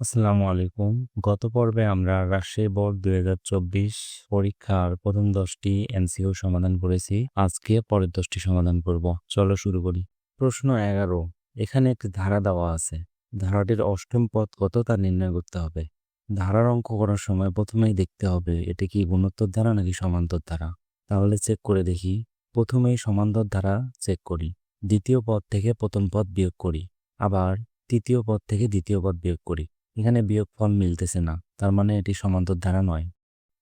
আসসালামু আলাইকুম। গত পর্বে আমরা রাজশাহী বোর্ড দুই হাজার চব্বিশ পরীক্ষার প্রথম দশটি এমসিকিউ সমাধান করেছি। আজকে পরের দশটি সমাধান করব। চলো শুরু করি। প্রশ্ন এগারো। এখানে একটি ধারা দেওয়া আছে। ধারাটির অষ্টম পদ কত তা নির্ণয় করতে হবে। ধারার অঙ্ক করার সময় প্রথমেই দেখতে হবে, এটি কি গুণোত্তর ধারা নাকি সমান্তর ধারা। তাহলে চেক করে দেখি। প্রথমেই সমান্তর ধারা চেক করি। দ্বিতীয় পদ থেকে প্রথম পদ বিয়োগ করি। আবার তৃতীয় পদ থেকে দ্বিতীয় পদ বিয়োগ করি। এখানে বিয়োগফল মিলতেছে না, তার মানে এটি সমান্তর ধারা নয়।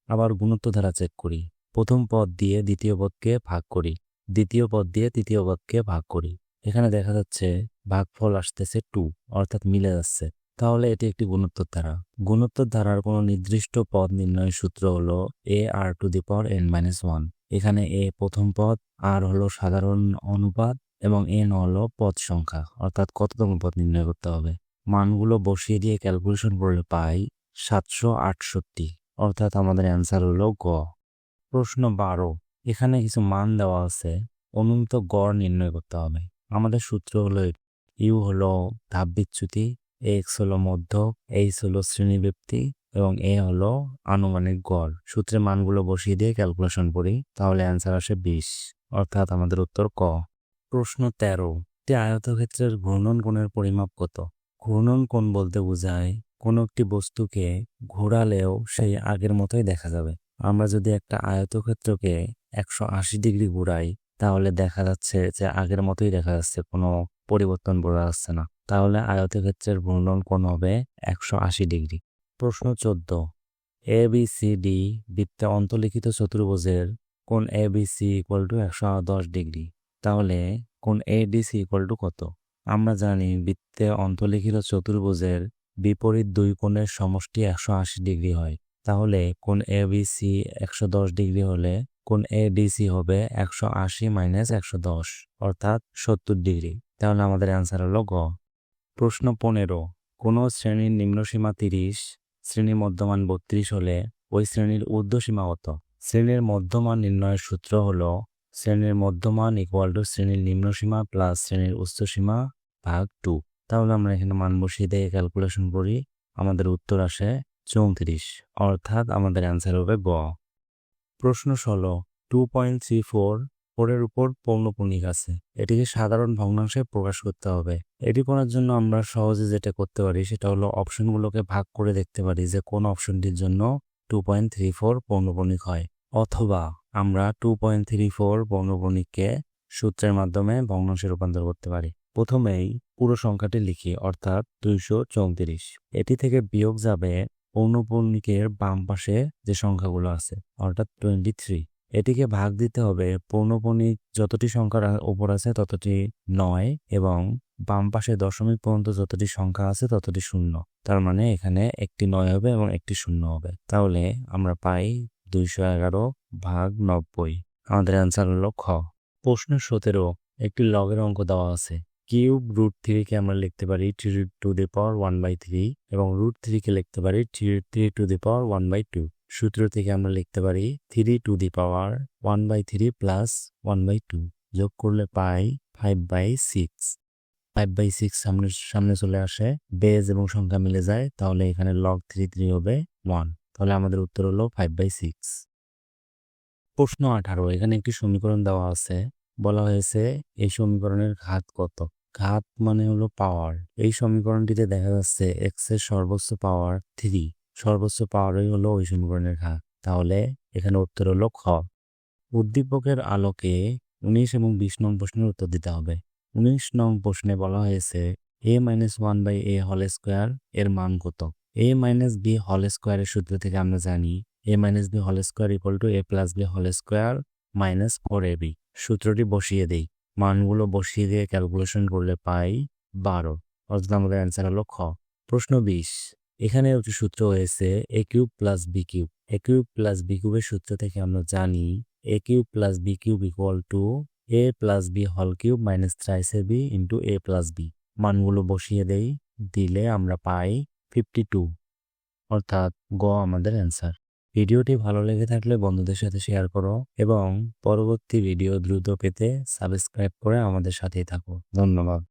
আবার গুণত্ব ধারা চেক করি। প্রথম পদ দিয়ে দ্বিতীয় পদকে ভাগ করি। দ্বিতীয় পদ দিয়ে তৃতীয় পদকে ভাগ করি। এখানে দেখা যাচ্ছে ভাগফল আসতেছে টু অর্থাৎ মিলে যাচ্ছে। তাহলে এটি একটি গুণোত্তর ধারা গুণোত্তর ধারার কোনো নির্দিষ্ট পদ নির্ণয়ের সূত্র হলো a r to the power n minus one এখানে এ প্রথম পদ আর হলো সাধারণ অনুপাত এবং এন হলো পদ সংখ্যা, অর্থাৎ কততম পদ নির্ণয় করতে হবে? মানগুলো বসিয়ে দিয়ে ক্যালকুলেশন করলে পাই সাতশো আটষট্টি। অর্থাৎ আমাদের অ্যান্সার হলো গ। প্রশ্ন বারো। এখানে কিছু মান দেওয়া আছে। অনুমিত গড় নির্ণয় করতে হবে। আমাদের সূত্র হলো ইউ হলো ধাপ বিচ্যুতি এক্স হলো মধ্যক এইচ হলো শ্রেণীব্যক্তি এবং এ হলো আনুমানিক গড়। সূত্রের মানগুলো বসিয়ে দিয়ে ক্যালকুলেশন করি, তাহলে অ্যান্সার আসে বিশ। অর্থাৎ আমাদের উত্তর ক। প্রশ্ন তেরো। একটি আয়তক্ষেত্রের ঘূর্ণন কোণের পরিমাপ কত? ঘূর্ণন কোণ বলতে বোঝায় কোনো একটি বস্তুকে ঘোরালেও সেই আগের মতোই দেখা যাবে। আমরা যদি একটা আয়তক্ষেত্রকে একশো আশি ডিগ্রি ঘুরাই, তাহলে দেখা যাচ্ছে যে আগের মতোই দেখা যাচ্ছে, কোনো পরিবর্তন বোঝা যাচ্ছে না। তাহলে আয়তক্ষেত্রের ঘূর্ণন কোণ হবে একশো আশি ডিগ্রি। প্রশ্ন চোদ্দ। এ বি সি ডি বৃত্তে অন্তলিখিত চতুর্ভুজের কোন A B C equal to একশো দশ ডিগ্রি। তাহলে কোন A D C equal to কত? আমরা জানি বৃত্তে অন্তলিখিত চতুর্ভুজের বিপরীত দুই কোণের সমষ্টি একশো আশি ডিগ্রি হয়। তাহলে কোণ এ বি সি একশো দশ ডিগ্রি হলে কোণ এ ডি সি হবে একশো আশি মাইনাস একশো দশ, অর্থাৎ সত্তর ডিগ্রি। তাহলে আমাদের অ্যান্সার হলো গ। প্রশ্ন পনেরো। কোনো শ্রেণির নিম্নসীমা তিরিশ, শ্রেণির মধ্যমান বত্রিশ হলে ওই শ্রেণির ঊর্ধ্বসীমা কত? শ্রেণির মধ্যমান নির্ণয়ের সূত্র হলো, শ্রেণির মধ্যমান ইকুয়াল টু শ্রেণির নিম্নসীমা প্লাস শ্রেণির উচ্চসীমা ভাগ টু। তাহলে আমরা এখানে মান বসিয়ে দিয়ে ক্যালকুলেশন করি। আমাদের উত্তর আসে চৌত্রিশ। অর্থাৎ আমাদের অ্যান্সার হবে গ। প্রশ্ন ষোলো। টু পয়েন্ট থ্রি ফোর ফোরের উপর পৌনপুণিক আছে। এটিকে সাধারণ ভগ্নাংশে প্রকাশ করতে হবে। এটি করার জন্য আমরা সহজে যেটা করতে পারি সেটা হলো অপশনগুলোকে ভাগ করে দেখতে পারি যে কোন অপশনটির জন্য টু পয়েন্ট থ্রি ফোর পৌনপুণিক হয়। অথবা আমরা টু পয়েন্ট থ্রি ফোর পৌনপুণিককে সূত্রের মাধ্যমে ভগ্নাংশে রূপান্তর করতে পারি। প্রথমেই পুরো সংখ্যাটি লিখি, অর্থাৎ দুইশো চৌত্রিশ। এটি থেকে বিয়োগ যাবে পৌনপুণিকের বাম পাশে যে সংখ্যাগুলো আছে, অর্থাৎ টোয়েন্টি থ্রি। এটিকে ভাগ দিতে হবে পৌনপুণিক যতটি সংখ্যার উপর আছে ততটি নয় এবং বাম পাশে দশমিক পর্যন্ত যতটি সংখ্যা আছে ততটি শূন্য। তার মানে এখানে একটি নয় হবে এবং একটি শূন্য হবে। তাহলে আমরা পাই দুইশো এগারো ভাগ নব্বই। আমাদের অ্যান্সার হলো খ। প্রশ্ন সতেরো, একটি লগের অঙ্ক দেওয়া আছে। কিউব রুট থ্রিকে আমরা লিখতে পারি three to the power one by three এবং রুট থ্রিকে লিখতে পারি three three to the power one by two. সূত্র থেকে আমরা লিখতে পারি three to the power one by three plus one by two. যোগ করলে পাই five by six. Five by six সামনে সামনে চলে আসে। বেজ এবং সংখ্যা মিলে যায়, তাহলে এখানে লগ থ্রি থ্রি হবে ওয়ান। তাহলে আমাদের উত্তর হলো ফাইভ বাই সিক্স। প্রশ্ন আঠারো, এখানে একটি সমীকরণ দেওয়া আছে। বলা হয়েছে এই সমীকরণের ঘাত কত? ঘাত মানে হলো পাওয়ার। এই সমীকরণটিতে দেখা যাচ্ছে এক্সের সর্বোচ্চ পাওয়ার থ্রি সর্বোচ্চ পাওয়ারই হলো ওই সমীকরণের ঘাত। তাহলে এখানে উত্তর হলো খ। উদ্দীপকের আলোকে উনিশ এবং বিশ নং প্রশ্নের উত্তর দিতে হবে। উনিশ নং প্রশ্নে বলা হয়েছে a minus one by a হল স্কোয়ার এর মান কত? এ মাইনাস বি হল স্কোয়ারের সূত্র থেকে আমরা জানি এ মাইনাস বি হল square equal to a plus b হল square minus four a b সূত্রটি বসিয়ে দিই। মানগুলো বসিয়ে দিয়ে ক্যালকুলেশন করলে পাই বারো। অর্থাৎ আমাদের অ্যান্সার হলো খ। প্রশ্ন বিশ। এখানে একটি সূত্র হয়েছে a cube plus b cube a cube plus b কিউবের সূত্র থেকে আমরা জানি a cube plus b cube equal to a plus b হল cube minus thrice a b into a plus b মানগুলো বসিয়ে দেই। দিলে আমরা পাই ফিফটি টু অর্থাৎ গ আমাদের অ্যান্সার ভিডিওটি ভালো লেগে থাকলে বন্ধুদের সাথে শেয়ার করো এবং পরবর্তী ভিডিও দ্রুত পেতে সাবস্ক্রাইব করে আমাদের সাথেই থাকো। ধন্যবাদ।